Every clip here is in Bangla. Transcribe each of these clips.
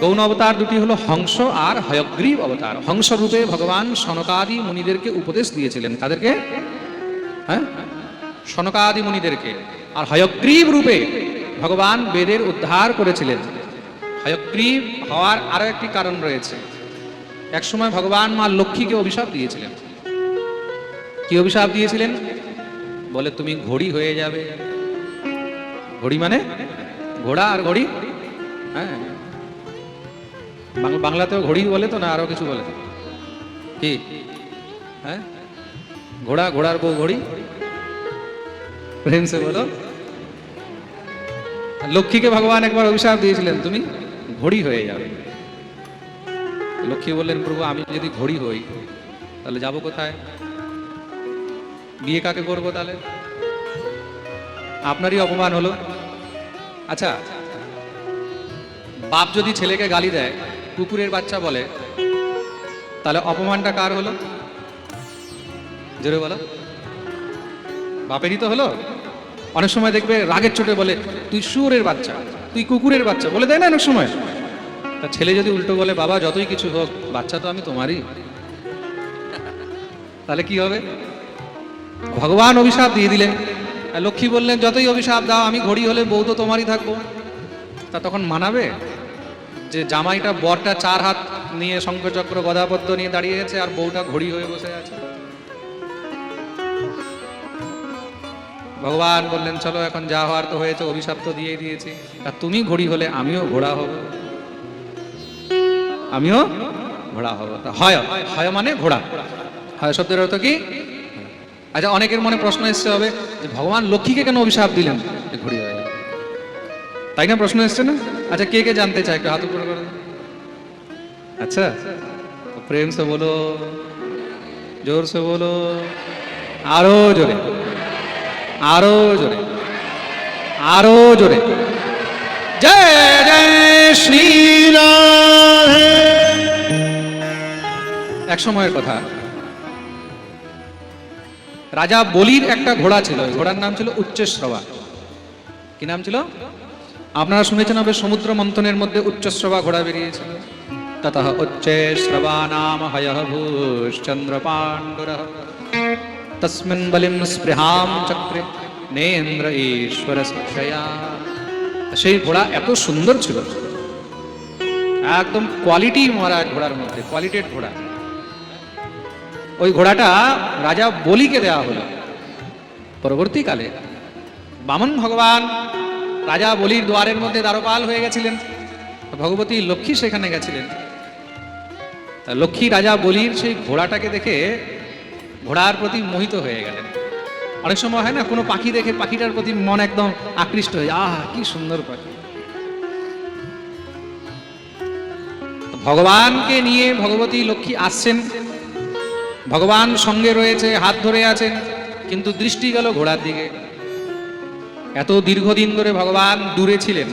গৌণ অবতার দুটি হলো হংস আর হয়গ্রীব অবতার। হংস রূপে ভগবান সনকাদি মুনিদেরকে উপদেশ দিয়েছিলেন। তাদেরকে? হ্যাঁ? সনকাদি মুনিদেরকে। আর হয়গ্রীব রূপে ভগবান বেদের উদ্ধার করেছিলেন। হয়গ্রীব হওয়ার আরও একটি কারণ রয়েছে। একসময় ভগবান মা লক্ষ্মীকে অভিশাপ দিয়েছিলেন। কি অভিশাপ দিয়েছিলেন? বলে, তুমি ঘড়ি হয়ে যাবে। ঘড়ি মানে? ঘোড়া আর ঘড়ি? হ্যাঁ। বাংলাতেও ঘড়ি বলে তো না আরও কিছু বলে? কি? হ্যাঁ? ঘোড়া, ঘোড়ার বউ ঘড়ি? বলো। লক্ষ্মীকে ভগবান একবার অভিশাপ দিয়েছিলেন, তুমি? ঘড়ি হয়ে যাবে। লক্ষ্মী বললেন, প্রভু, আমি যদি ঘড়ি হই, তাহলে যাব কোথায়? বিয়ে কাকে করব তাহলে? আপনারই অপমান হলো। আচ্ছা বাপ যদি ছেলেকে গালি দেয় কুকুরের বাচ্চা বলে, তাহলে অপমানটা কার হলো? জোরে বলো। বাপেরই তো হলো? অনেক সময় দেখবে রাগের চোটে বলে, তুই শুয়োরের বাচ্চা, তুই কুকুরের বাচ্চা। বলে দেয় না অনেক সময়। তা ছেলে যদি উল্টো বলে, বাবা, যতই কিছু হোক, বাচ্চা তো আমি তোমারই। তাহলে কি হবে? ভগবান অভিশাপ দিয়ে দিলেন। লক্ষ্মী বললেন, যতই অভিশাপ দাও, আমি ঘড়ি হলে বউ তো তোমারই থাকব। তা তখন মানাবে? যে জামাইটা বরটা চার হাত নিয়ে শঙ্করচক্র গদাপদ্ম নিয়ে দাঁড়িয়ে আছে আর বউটা ঘড়ি হয়ে বসে আছে। ভগবান বললেন, চলো, এখন যা হওয়ার তো হয়েছে, অভিশাপ তো দিয়ে দিয়েছি। আর তুমি ঘড়ি হলে আমিও ঘোড়া হব। আমিও ঘোড়া হব। তা হয় হয় মানে ঘোড়া। হয় শব্দের অর্থ কি? আচ্ছা অনেকের মনে প্রশ্ন এসছে হবে যে, ভগবান লক্ষ্মীকে কেন অভিশাপ দিলেন ঘড়ি হয়ে তাই না প্রশ্ন এসছে না? আচ্ছা কে কে জানতে চায়? একটু হাত উপরে করে আচ্ছা প্রেম সে বলো, জোর সে বলো, আরও জোরে আরও জোরে আরও জোরে। জয় জয় শ্রী এক সময়ের কথা। রাজা বলির একটা ঘোড়া ছিল, ঘোড়ার নাম ছিল উচ্চশ্রবা কি নাম ছিল? আপনারা শুনেছেন হবে সমুদ্র মন্থনের মধ্যে উচ্চশ্রবা ঘোড়া বেরিয়েছিল। তত উচ্চে শ্রবা নাম হয় ভূশ্চন্দ্র পাণ্ডুর। তস্মিন বলিম স্পৃহাম চক্রে নেন্দ্র ঈশ্বর সেই ঘোড়া এত সুন্দর ছিল। একদম কোয়ালিটি মারা ঘোড়ার মধ্যে কোয়ালিটেড ঘোড়া। ওই ঘোড়াটা রাজা বলিকে দেওয়া হলো। পরবর্তীকালে বামন ভগবান রাজা বলির দ্বারের মধ্যে দ্বারপাল হয়ে গেছিলেন। ভগবতী লক্ষ্মী সেখানে গেছিলেন। লক্ষ্মী রাজা বলির সেই ঘোড়াটাকে দেখে ঘোড়ার প্রতি মোহিত হয়ে গেলেন। অনেক সময় হয় না, কোনো পাখি দেখে পাখিটার প্রতি মন একদম আকৃষ্ট হয়ে আহ, কি সুন্দর পাখি। ভগবানকে নিয়ে ভগবতী লক্ষ্মী আসছেন। ভগবান সঙ্গে রয়েছে, হাত ধরে আছেন, কিন্তু দৃষ্টি গেল ঘোড়ার দিকে। এত দীর্ঘদিন ধরে ভগবান দূরে ছিলেন।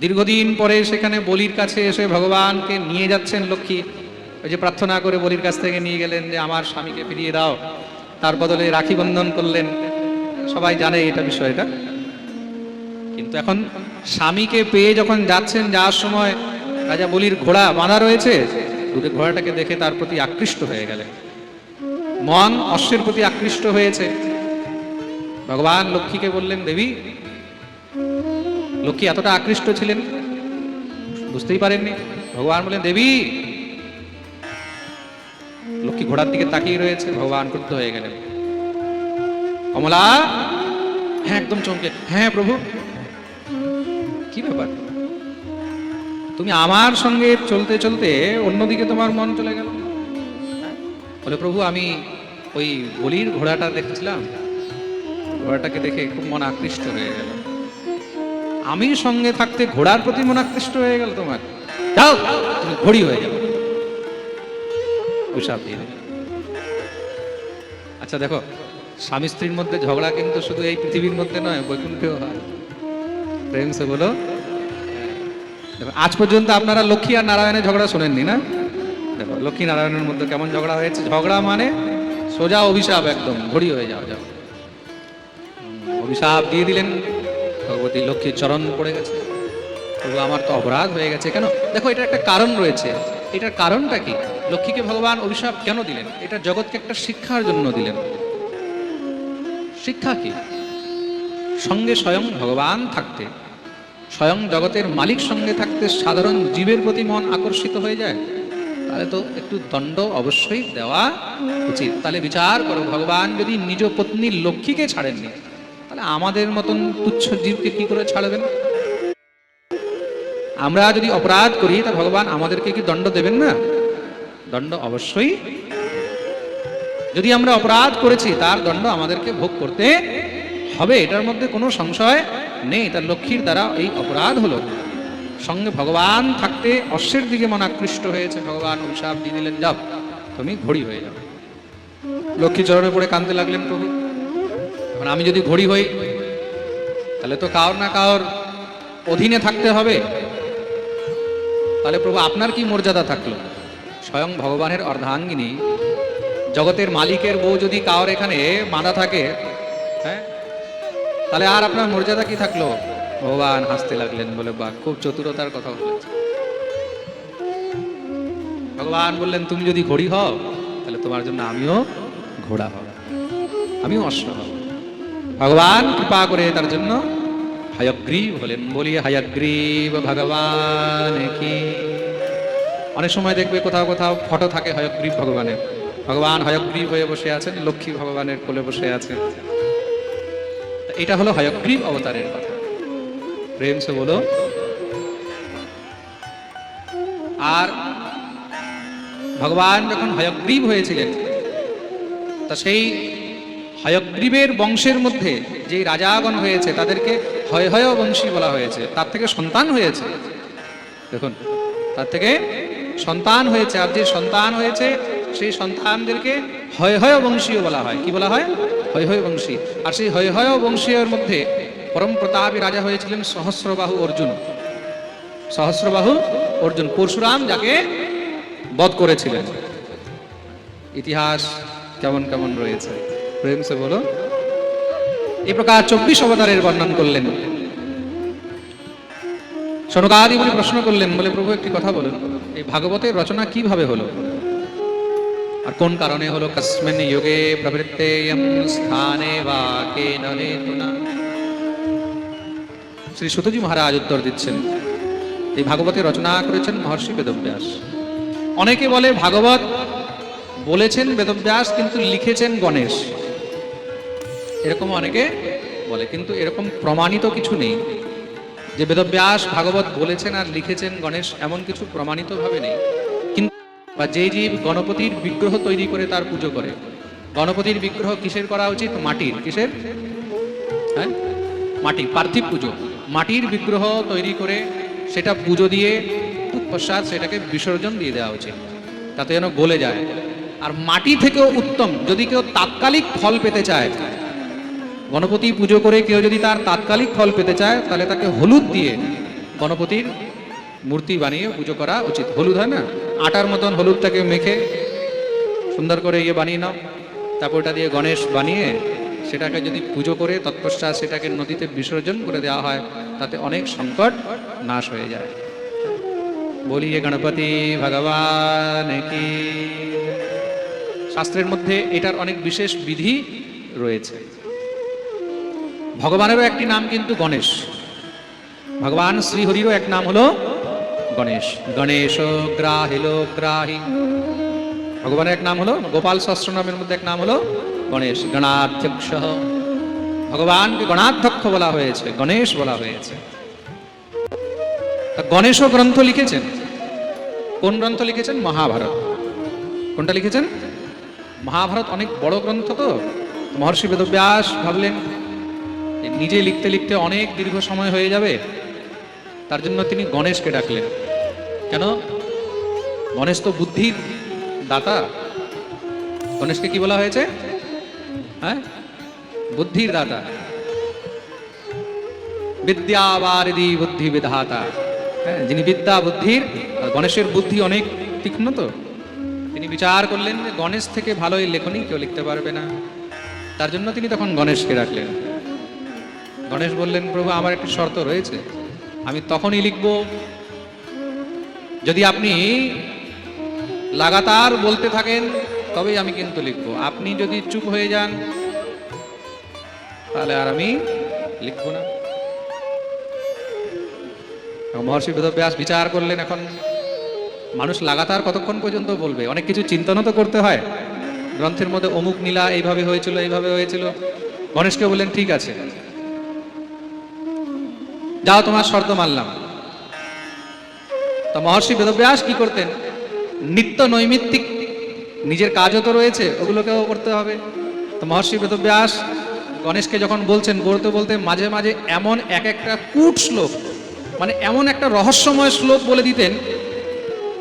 দীর্ঘদিন পরে সেখানে বলির কাছে এসে ভগবানকে নিয়ে যাচ্ছেন লক্ষ্মী। ওই যে প্রার্থনা করে বলির কাছ থেকে নিয়ে গেলেন যে, আমার স্বামীকে ফিরিয়ে দাও। তার বদলে রাখি বন্ধন করলেন। সবাই জানে এটা বিষয়টা। কিন্তু এখন স্বামীকে পেয়ে যখন যাচ্ছেন, যাওয়ার সময় রাজা বলির ঘোড়া বাঁধা রয়েছে, দূরে ঘোড়াটাকে দেখে তার প্রতি আকৃষ্ট হয়ে গেলেন। মন অশ্বের প্রতি আকৃষ্ট হয়েছে। ভগবান লক্ষ্মীকে বললেন, দেবী, লক্ষ্মী এতটা আকৃষ্ট ছিলেন, বুঝতেই পারেননি। ভগবান বললেন, দেবী, লক্ষ্মী ঘোড়ার দিকে তাকিয়ে রয়েছে, ভগবান ক্রুদ্ধ হয়ে গেলেন। কমলা হ্যাঁ একদম চমকে হ্যাঁ প্রভু। কি ব্যাপার? তুমি আমার সঙ্গে চলতে চলতে অন্যদিকে তোমার মন চলে গেল। বলে, প্রভু, আমি ওই বলির ঘোড়াটা দেখছিলাম ঘোড়াটাকে দেখে খুব মন আকৃষ্ট হয়ে গেল। আমি সঙ্গে থাকতে ঘোড়ার প্রতি মন আকৃষ্ট হয়ে গেল তোমার। যাও, তুমি ঘড়ি হয়ে দিয়ে আচ্ছা দেখো, স্বামী স্ত্রীর মধ্যে ঝগড়া কিন্তু শুধু এই পৃথিবীর মধ্যে নয়, বৈকুণ্ঠেও হয়। প্রেম সে বলো। আজ পর্যন্ত আপনারা লক্ষ্মী আর নারায়ণের ঝগড়া শোনেননি না? দেখো, লক্ষ্মী নারায়ণের মধ্যে কেমন ঝগড়া হয়েছে? ঝগড়া মানে সোজা অভিশাপ একদম, ঘড়ি হয়ে যাও যাও। অভিশাপ দিয়ে দিলেন। ভগবতী লক্ষ্মীর চরণ পড়ে গেছে। প্রভু, আমার তো অপরাধ হয়ে গেছে। কেন? দেখো এটা একটা কারণ রয়েছে। এটার কারণটা কি? লক্ষ্মীকে ভগবান অভিশাপ কেন দিলেন? এটা জগৎকে একটা শিক্ষার জন্য দিলেন। শিক্ষা কি? সঙ্গে স্বয়ং ভগবান থাকতে, স্বয়ং জগতের মালিক সঙ্গে থাকতে সাধারণ জীবের প্রতি মন আকর্ষিত হয়ে যায়? তাহলে তো একটু দণ্ড অবশ্যই দেওয়া উচিত। তাহলে বিচার করো, ভগবান যদি নিজ পত্নী লক্ষ্মীকে ছাড়েননি তাহলে আমাদের মতন তুচ্ছ জীবকে কি করে ছাড়বেন? আমরা যদি অপরাধ করি, তা ভগবান আমাদেরকে কি দণ্ড দেবেন না? দণ্ড অবশ্যই। যদি আমরা অপরাধ করেছি, তার দণ্ড আমাদেরকে ভোগ করতে হবে। এটার মধ্যে কোনো সংশয় নেই। তার লক্ষ্মীর দ্বারা এই অপরাধ হলো। সঙ্গে ভগবান থাকতে অশ্বের দিকে মন আকৃষ্ট হয়েছে। ভগবান অভিশাপ দিয়ে দিলেন, যাও, তুমি ঘড়ি হয়ে যাও। লক্ষ্মী চরণে পড়ে কাঁদতে লাগলেন প্রভু। এখন আমি যদি ঘড়ি হই, তাহলে তো কার না কার অধীনে থাকতে হবে। তাহলে প্রভু, আপনার কি মর্যাদা থাকল? স্বয়ং ভগবানের অর্ধাঙ্গিনী, জগতের মালিকের বউ যদি কার এখানে মাদা থাকে হ্যাঁ? তাহলে আর আপনার মর্যাদা কি থাকল? ভগবান হাসতে লাগলেন, বলে বা খুব চতুরতার কথা বলেছে। ভগবান বললেন, তুমি যদি ঘড়ি হও, তাহলে তোমার জন্য আমিও ঘোড়া হব। আমিও অশ্ব হব। ভগবান কৃপা করে তার জন্য হায়গ্রীব হলেন। বলি হায়গ্রীব ভগবান কি? অনেক সময় দেখবে কোথাও কোথাও ফটো থাকে হয়গ্রীব ভগবানের। ভগবান হয়গ্রীব হয়ে বসে আছেন, লক্ষ্মী ভগবানের কোলে বসে আছেন। এটা হলো হয়গ্রীব অবতারের কথা। প্রেম সে বলো। আর ভগবান যখন হয়গ্রীব হয়েছিলেন, তা সেই হয়গ্রীবের বংশের মধ্যে যে রাজাগণ হয়েছে, তাদেরকে হয় হয় বংশী বলা হয়েছে। তার থেকে সন্তান হয়েছে। দেখুন, তার থেকে সন্তান হয়েছে। আর যে সন্তান হয়েছে, সেই সন্তানদেরকে হয় হয় বংশীয় বলা হয়। কি বলা হয়? হয় হয় বংশী। আর সেই হয় হয় বংশীয়ের মধ্যে পরম প্রতাপী রাজা হয়েছিলেন সহস্রবাহু অর্জুন। সহস্রবাহু অর্জুন, পরশুরাম যাকে বধ করেছিলেন। ইতিহাস কেমন কেমন রয়েছে। প্রেম সে বলো। এই প্রকার চব্বিশ অবতারের বর্ণন করলেন। সনকাদি বলে প্রশ্ন করলেন, বলে প্রভু একটি কথা বলুন, এই ভাগবতের রচনা কীভাবে হলো? আর কোন কারণে হলো? কস্মিন যুগে প্রবৃত্তেয়ম স্থানে বা কেন হেতুনা শ্রী সুতজি মহারাজ উত্তর দিচ্ছেন, এই ভাগবতের রচনা করেছেন মহর্ষি বেদব্যাস। অনেকে বলে, ভাগবত বলেছেন বেদব্যাস, কিন্তু লিখেছেন গণেশ। এরকম অনেকে বলে, কিন্তু এরকম প্রমাণিত কিছু নেই। যে বেদব্যাস ভাগবত বলেছেন আর লিখেছেন গণেশ, এমন কিছু প্রমাণিত প্রমাণিতভাবে নেই। কিন্তু বা যে জীব গণপতির বিগ্রহ তৈরি করে তার পুজো করে। গণপতির বিগ্রহ কিসের করা উচিত? মাটির। কিসের? হ্যাঁ? মাটি, পার্থিব পুজো। মাটির বিগ্রহ তৈরি করে সেটা পুজো দিয়ে তৎপশ্চাৎ সেটাকে বিসর্জন দিয়ে দেওয়া উচিত। তাতে যেন গলে যায়। আর মাটি থেকেও উত্তম। যদি কেউ তাৎকালিক ফল পেতে চায় গণপতি পুজো করে কেউ যদি তার তাৎকালিক ফল পেতে চায়, তাহলে তাকে হলুদ দিয়ে গণপতির মূর্তি বানিয়ে পুজো করা উচিত। হলুদ হয় না? আটার মতন হলুদটাকে মেখে সুন্দর করে ইয়ে বানিয়ে নাও। তারপর ওটা দিয়ে গণেশ বানিয়ে সেটাকে যদি পুজো করে তৎপশ্চাৎ সেটাকে নদীতে বিসর্জন করে দেওয়া হয়, তাতে অনেক সংকট নাশ হয়ে যায়। বলিয়ে গণপতি ভগবান কি? শাস্ত্রের মধ্যে এটার অনেক বিশেষ বিধি রয়েছে। ভগবানেরও একটি নাম কিন্তু গণেশ। ভগবান শ্রীহরিরও এক নাম হলো গণেশ। গণেশ গ্রাহিল গ্রাহী ভগবানের এক নাম হলো গোপাল সহস্র নামের মধ্যে এক নাম হলো গণেশ। গণাধ্যক্ষ। ভগবানকে গণাধ্যক্ষ বলা হয়েছে, গণেশ বলা হয়েছে। গণেশও গ্রন্থ লিখেছেন। কোন গ্রন্থ লিখেছেন? মহাভারত। কোনটা লিখেছেন? মহাভারত অনেক বড় গ্রন্থ তো। মহর্ষি বেদব্যাস ভাবলেন নিজে লিখতে লিখতে অনেক দীর্ঘ সময় হয়ে যাবে। তার জন্য তিনি গণেশকে ডাকলেন। কেন? গণেশ তো বুদ্ধির দাতা। গণেশকে কি বলা হয়েছে? হ্যাঁ? বুদ্ধির দাতা। বিদ্যাবারিদি বুদ্ধি বিধাতা। হ্যাঁ যিনি বিদ্যা বুদ্ধির গণেশের বুদ্ধি অনেক তীক্ষ্ণ তো। তিনি বিচার করলেন যে গণেশ থেকে ভালো এই লেখনী কেউ লিখতে পারবে না। তার জন্য তিনি তখন গণেশকে রাখলেন গণেশ বললেন, প্রভু, আমার একটি শর্ত রয়েছে। আমি তখনই লিখব, যদি আপনি লাগাতার বলতে থাকেন, তবেই আমি কিন্তু লিখব। আপনি যদি চুপ হয়ে যান, তাহলে আর আমি লিখব না। মহর্ষি বেদব্যাস বিচার করলেন, এখন মানুষ লাগাতার কতক্ষণ পর্যন্ত বলবে? অনেক কিছু চিন্তনও তো করতে হয়। গ্রন্থের মধ্যে অমুক নীলা এইভাবে হয়েছিল এইভাবে হয়েছিল। গণেশকে বললেন, ঠিক আছে। যাও তোমার শর্ত মানলাম। তো মহর্ষি বেদব্যাস কি করতেন? নিত্য নৈমিত্তিক নিজের কাজও তো রয়েছে, ওগুলোকেও করতে হবে। তো মহর্ষি বেদব্যাস গণেশকে যখন বলছেন, বলতে বলতে মাঝে মাঝে এমন এক একটা কূট শ্লোক মানে এমন একটা রহস্যময় শ্লোক বলে দিতেন।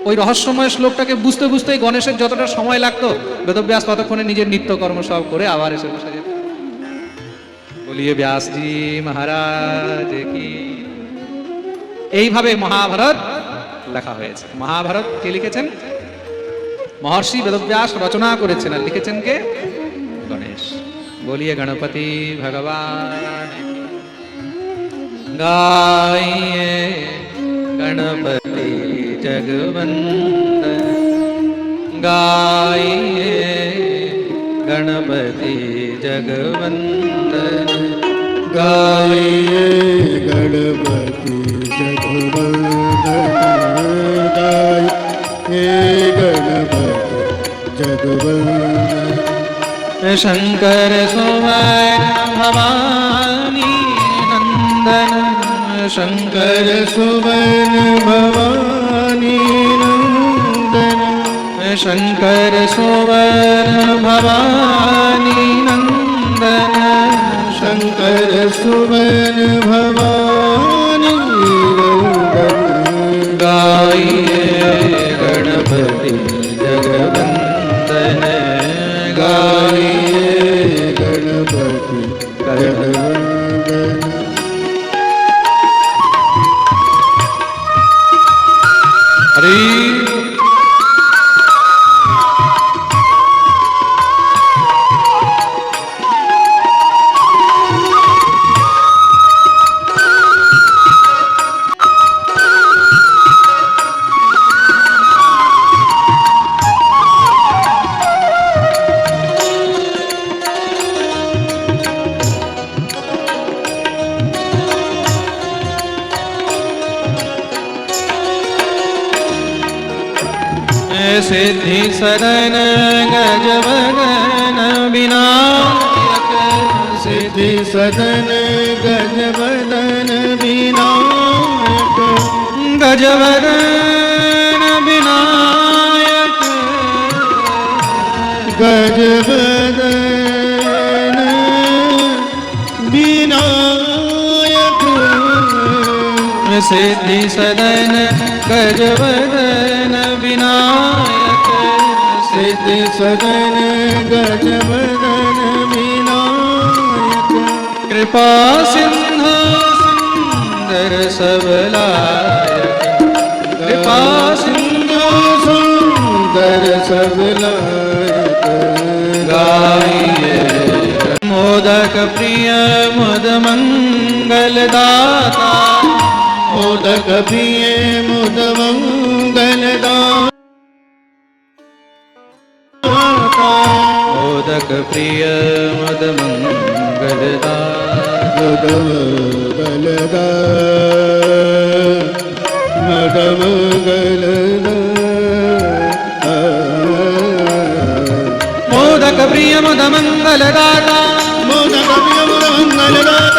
ওই রহস্যময় শ্লোকটাকে বুঝতে বুঝতেই গণেশের যতটা সময় লাগতো, বেদব্যাস ততক্ষণে নিজের নিত্যকর্ম সব করে আবার এসে বসে যেত বলিয়ে ব্যাসজি মহারাজ কি এইভাবে মহাভারত লেখা হয়েছে মহাভারত কে লিখেছেন মহর্ষি বেদব্যাস রচনা করেছেন আর লিখেছেন কে গণেশ বলিয়ে গণপতি ভগবান কি। गाइए गणपति जगवंद गाइए गणपति जगवंद गाइए। गणपति जगवंदन गाइए। गणपति जगवंदन शंकर सुवन भवानी नंदन। शंकर कर भवानी नंदन। शंकर सुवन भवानी सुमन भवा सदन गजवदन विनायक। गजवदन विनायक। गजवदन विनायक। सिद्धि सदन गजवदन विनायक। सिद्धि सदन गजवदन कृपा सिंधु सुंदर सबलायक कृपा सिंधु सुंदर सबलायक गाइए मोदक प्रिय मुद मंगल दाता मोदक प्रिय मुद मंगल मोदक प्रिय मुद मंगल മകമ ബലദ മകമകലന മോദക പ്രിയ മുദമംഗലദാത മോദക പ്രിയ മുദമംഗലദാത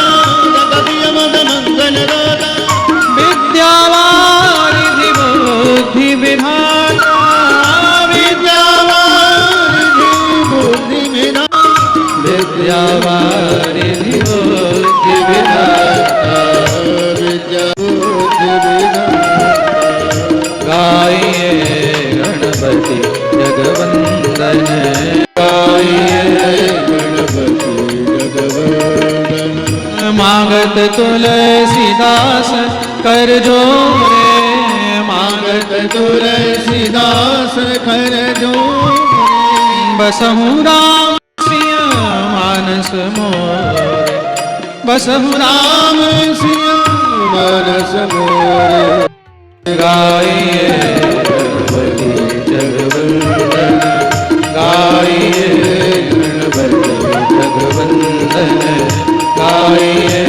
રે માંગત તુલસીદાસ કરજો બસ હું રામ સિંહ માનસ મોર. બસ હું રામ માનસ મોર. ગાઈએ गाये गणपति जगवंदन गाये